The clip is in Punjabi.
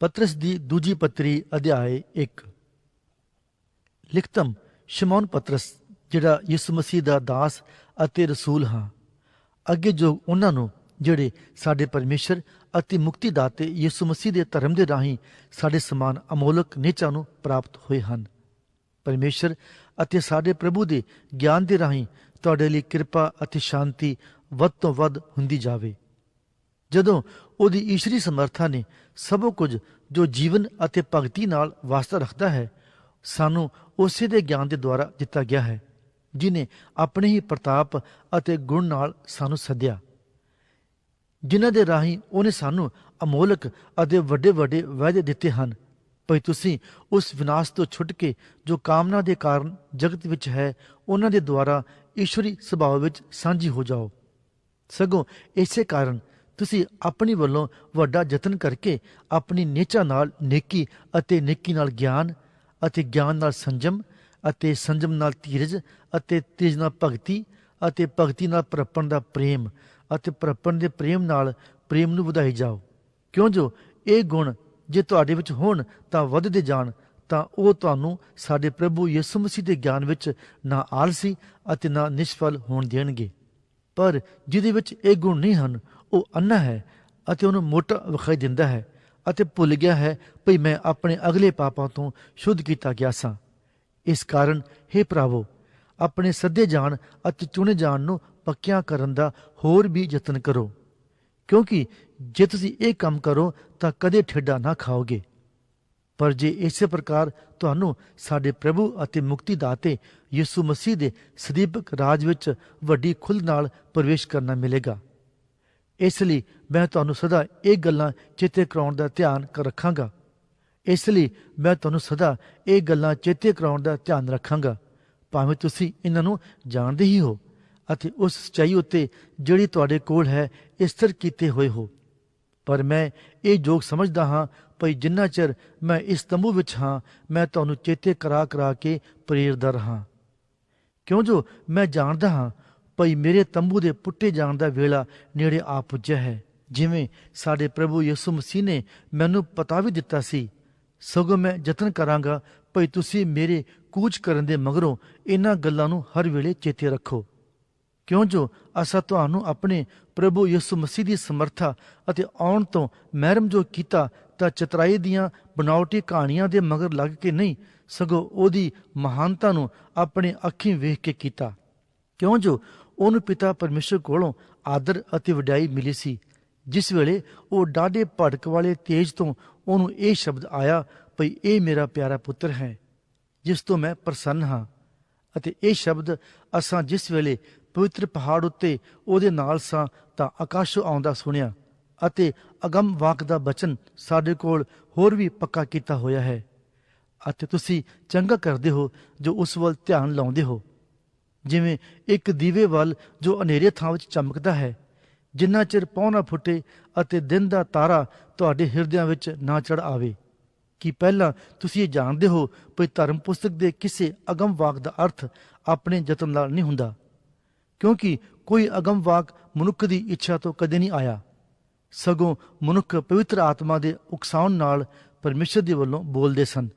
ਪਤਰਸ ਦੀ ਦੂਜੀ ਪੱਤਰੀ ਅਧਿਆਏ 1 ਲਿਖਤਮ ਸ਼ਮੌਨ ਪਤਰਸ ਜਿਹੜਾ ਯਿਸੂ ਮਸੀਹ ਦਾ ਦਾਸ ਅਤੇ ਰਸੂਲ ਹਾਂ ਅੱਗੇ ਜੋ ਉਹਨਾਂ ਨੂੰ ਜਿਹੜੇ ਸਾਡੇ ਪਰਮੇਸ਼ਰ ਅਤੇ ਮੁਕਤੀ ਦਾਤੇ ਯਿਸੂ ਮਸੀਹ ਦੇ ਧਰਮ ਦੇ ਰਾਹੀਂ ਸਾਡੇ ਸਮਾਨ ਅਮੋਲਕ ਨਿਚਾਂ ਨੂੰ ਪ੍ਰਾਪਤ ਹੋਏ ਹਨ ਪਰਮੇਸ਼ਰ ਅਤੇ ਸਾਡੇ ਪ੍ਰਭੂ ਦੇ ਗਿਆਨ ਦੇ ਰਾਹੀਂ ਤੁਹਾਡੇ ਲਈ ਕਿਰਪਾ ਅਤੇ ਸ਼ਾਂਤੀ ਵੱਧ ਤੋਂ ਵੱਧ ਹੁੰਦੀ ਜਾਵੇ ਜਦੋਂ ਉਹਦੀ ਈਸ਼ਰੀ ਸਮਰੱਥਾ ਨੇ ਸਭ ਕੁਝ ਜੋ ਜੀਵਨ ਅਤੇ ਭਗਤੀ ਨਾਲ ਵਾਸਤਾ ਰੱਖਦਾ ਹੈ, ਸਾਨੂੰ ਉਸੇ ਦੇ ਗਿਆਨ ਦੇ ਦੁਆਰਾ ਦਿੱਤਾ ਗਿਆ ਹੈ, ਜਿਨੇ ਆਪਣੇ ਹੀ ਪ੍ਰਤਾਪ ਅਤੇ ਗੁਣ ਨਾਲ ਸਾਨੂੰ ਸੱਦਿਆ। ਜਿਨ੍ਹਾਂ ਦੇ ਰਾਹੀਂ ਉਹਨੇ ਸਾਨੂੰ ਅਮੋਲਕ ਅਤੇ ਵੱਡੇ ਵੱਡੇ ਵਾਅਦੇ ਦਿੱਤੇ ਹਨ, ਭਈ ਤੁਸੀਂ ਉਸ ਵਿਨਾਸ਼ ਤੋਂ ਛੁੱਟ ਕੇ ਜੋ ਕਾਮਨਾ ਦੇ ਕਾਰਨ ਜਗਤ ਵਿੱਚ ਹੈ, ਉਹਨਾਂ ਦੇ ਦੁਆਰਾ ਈਸ਼ਵਰੀ ਸੁਭਾਅ ਵਿੱਚ ਸਾਂਝੀ ਹੋ ਜਾਓ। ਸਗੋਂ ਇਸੇ ਕਾਰਨ ਤੁਸੀਂ ਆਪਣੀ ਵੱਲੋਂ ਵੱਡਾ ਯਤਨ ਕਰਕੇ ਆਪਣੀ ਨੇਚਾ ਨਾਲ ਨੇਕੀ ਅਤੇ ਨੇਕੀ ਨਾਲ ਗਿਆਨ ਅਤੇ ਗਿਆਨ ਨਾਲ ਸੰਜਮ ਅਤੇ ਸੰਜਮ ਨਾਲ ਧੀਰਜ ਅਤੇ ਧੀਰਜ ਨਾਲ ਭਗਤੀ ਅਤੇ ਭਗਤੀ ਨਾਲ ਪ੍ਰਪਣ ਦਾ ਪ੍ਰੇਮ ਅਤੇ ਪ੍ਰਪਣ ਦੇ ਪ੍ਰੇਮ ਨਾਲ ਪ੍ਰੇਮ ਨੂੰ ਵਧਾਈ ਜਾਓ। ਕਿਉਂ ਜੋ ਇਹ ਗੁਣ ਜੇ ਤੁਹਾਡੇ ਵਿੱਚ ਹੋਣ ਤਾਂ ਵੱਧਦੇ ਜਾਣ, ਤਾਂ ਉਹ ਤੁਹਾਨੂੰ ਸਾਡੇ ਪ੍ਰਭੂ ਯਿਸੂ ਮਸੀਹ ਦੇ ਗਿਆਨ ਵਿੱਚ ਨਾ ਆਲਸੀ ਅਤੇ ਨਾ ਨਿਸ਼ਫਲ ਹੋਣ ਦੇਣਗੇ। ਪਰ ਜਿਹਦੇ ਵਿੱਚ ਇਹ ਗੁਣ ਨਹੀਂ ਹਨ ਉਹ ਅੰਨਾ ਹੈ ਅਤੇ ਉਹਨੂੰ ਮੋਟਾ ਵਿਖਾਈ ਦਿੰਦਾ ਹੈ ਅਤੇ ਭੁੱਲ ਗਿਆ ਹੈ, ਭਈ ਮੈਂ ਆਪਣੇ ਅਗਲੇ ਪਾਪਾਂ ਤੋਂ ਸ਼ੁੱਧ ਕੀਤਾ ਗਿਆ ਸਾਂ। ਇਸ ਕਾਰਨ हे ਭਰਾਵੋ, ਆਪਣੇ ਸੱਦੇ ਜਾਣ ਅਤੇ ਚੁਣੇ ਜਾਣ ਨੂੰ ਪੱਕਿਆਂ ਕਰਨ ਦਾ ਹੋਰ ਵੀ ਯਤਨ ਕਰੋ। ਕਿਉਂਕਿ ਜੇ ਤੁਸੀਂ ਇਹ ਕੰਮ ਕਰੋ, ਤਾਂ ਕਦੇ ਠੇਡਾ ਨਾ ਖਾਓਗੇ। ਪਰ ਜੇ ਇਸੇ ਪ੍ਰਕਾਰ ਤੁਹਾਨੂੰ ਸਾਡੇ ਪ੍ਰਭੂ ਅਤੇ ਮੁਕਤੀ ਦਾਤੇ ਯਿਸੂ ਮਸੀਹ ਦੇ ਸਦੀਪਕ ਰਾਜ ਵਿੱਚ ਵੱਡੀ ਖੁੱਲ੍ਹ ਨਾਲ ਪ੍ਰਵੇਸ਼ ਕਰਨਾ ਮਿਲੇਗਾ। ਇਸ ਲਈ ਮੈਂ ਤੁਹਾਨੂੰ ਸਦਾ ਇਹ ਗੱਲਾਂ ਚੇਤੇ ਕਰਾਉਣ ਦਾ ਧਿਆਨ ਰੱਖਾਂਗਾ। ਇਸ ਲਈ ਮੈਂ ਤੁਹਾਨੂੰ ਸਦਾ ਇਹ ਗੱਲਾਂ ਚੇਤੇ ਕਰਾਉਣ ਦਾ ਧਿਆਨ ਰੱਖਾਂਗਾ। ਭਾਵੇਂ ਤੁਸੀਂ ਇਹਨਾਂ ਨੂੰ ਜਾਣਦੇ ਹੀ ਹੋ ਅਤੇ ਉਸ ਸਚਾਈ ਉੱਤੇ ਜਿਹੜੀ ਤੁਹਾਡੇ ਕੋਲ ਹੈ ਇਸਤਰ ਕੀਤੇ ਹੋਏ ਹੋ। ਪਰ ਮੈਂ ਇਹ ਜੋਗ ਸਮਝਦਾ ਹਾਂ, ਭਈ ਜਿੰਨਾ ਚਿਰ ਮੈਂ ਇਸ ਤੰਬੂ ਵਿੱਚ ਹਾਂ, ਮੈਂ ਤੁਹਾਨੂੰ ਚੇਤੇ ਕਰਾ ਕਰਾ ਕੇ ਪ੍ਰੇਰਦਾ ਰਹਾ। ਕਿਉਂ ਜੋ ਮੈਂ ਜਾਣਦਾ ਹਾਂ ਭਈ ਮੇਰੇ ਤੰਬੂ ਦੇ ਪੁੱਟੇ ਜਾਣ ਦਾ ਵੇਲਾ ਨੇੜੇ ਆ ਪੁੱਜਿਆ ਹੈ। ਜਿਵੇਂ ਸਾਡੇ ਪ੍ਰਭੂ ਯਿਸੂ ਮਸੀਹ ਨੇ ਮੈਨੂੰ ਪਤਾ ਵੀ ਦਿੱਤਾ ਸੀ। ਸਗੋਂ ਮੈਂ ਯਤਨ ਕਰਾਂਗਾ, ਭਈ ਤੁਸੀਂ ਮੇਰੇ ਕੂਚ ਕਰਨ ਦੇ ਮਗਰੋਂ ਇਹਨਾਂ ਗੱਲਾਂ ਨੂੰ ਹਰ ਵੇਲੇ ਚੇਤੇ ਰੱਖੋ। ਕਿਉਂ ਜੋ ਅਸਾਂ ਤੁਹਾਨੂੰ ਆਪਣੇ ਪ੍ਰਭੂ ਯਿਸੂ ਮਸੀਹ ਦੀ ਸਮਰੱਥਾ ਅਤੇ ਆਉਣ ਤੋਂ ਮਹਿਰਮ ਜੋ ਕੀਤਾ, ਤਾਂ ਚਤਰਾਈ ਦੀਆਂ ਬਣਾਉਟੀ ਕਹਾਣੀਆਂ ਦੇ ਮਗਰ ਲੱਗ ਕੇ ਨਹੀਂ, ਸਗੋਂ ਉਹਦੀ ਮਹਾਨਤਾ ਨੂੰ ਆਪਣੇ ਅੱਖੀਂ ਵੇਖ ਕੇ ਕੀਤਾ। ਕਿਉਂ ਜੋ ਉਹਨੂੰ ਪਿਤਾ ਪਰਮੇਸ਼ਰ ਕੋਲੋਂ ਆਦਰ ਅਤੇ ਵਡਿਆਈ ਮਿਲੀ ਸੀ। ਜਿਸ ਵੇਲੇ ਉਹ ਡਾਢੇ ਭੜਕ ਵਾਲੇ ਤੇਜ ਤੋਂ ਉਹਨੂੰ ਇਹ ਸ਼ਬਦ ਆਇਆ ਭਈ ਇਹ ਮੇਰਾ ਪਿਆਰਾ ਪੁੱਤਰ ਹੈ, ਜਿਸ ਤੋਂ ਮੈਂ ਪ੍ਰਸੰਨ ਹਾਂ। ਅਤੇ ਇਹ ਸ਼ਬਦ ਅਸਾਂ ਜਿਸ ਵੇਲੇ ਪਵਿੱਤਰ ਪਹਾੜ ਉੱਤੇ ਉਹਦੇ ਨਾਲ ਸਾਂ ਤਾਂ ਆਕਾਸ਼ੋਂ ਆਉਂਦਾ ਸੁਣਿਆ ਅਤੇ ਅਗੰਮ ਵਾਕ ਦਾ ਬਚਨ ਸਾਡੇ ਕੋਲ ਹੋਰ ਵੀ ਪੱਕਾ ਕੀਤਾ ਹੋਇਆ ਹੈ। ਅਤੇ ਤੁਸੀਂ ਚੰਗਾ ਕਰਦੇ ਹੋ ਜੋ ਉਸ ਵੱਲ ਧਿਆਨ ਲਾਉਂਦੇ ਹੋ। ਜਿਵੇਂ ਇੱਕ ਦੀਵੇ ਵੱਲ ਜੋ ਹਨੇਰੇ ਥਾਂ ਵਿੱਚ ਚਮਕਦਾ ਹੈ, ਜਿੰਨਾ ਚਿਰ ਪੌਣਾ ਫੁੱਟੇ ਅਤੇ ਦਿਨ ਦਾ ਤਾਰਾ ਤੁਹਾਡੇ ਹਿਰਦਿਆਂ ਵਿੱਚ ਨਾ ਚੜ ਆਵੇ। ਕਿ ਪਹਿਲਾਂ ਤੁਸੀਂ ਇਹ ਜਾਣਦੇ ਹੋ ਕਿ ਧਰਮ ਪੁਸਤਕ ਦੇ ਕਿਸੇ ਅਗਮ ਵਾਕ ਦਾ ਅਰਥ ਆਪਣੇ ਯਤਨ ਨਾਲ ਨਹੀਂ ਹੁੰਦਾ? ਕਿਉਂਕਿ ਕੋਈ ਅਗਮ ਵਾਕ ਮਨੁੱਖ ਦੀ ਇੱਛਾ ਤੋਂ ਕਦੇ ਨਹੀਂ ਆਇਆ। ਸਗੋਂ ਮਨੁੱਖ ਪਵਿੱਤਰ ਆਤਮਾ ਦੇ ਉਕਸਾਉਣ ਨਾਲ ਪਰਮੇਸ਼ਰ ਦੇ ਵੱਲੋਂ ਬੋਲਦੇ ਸਨ।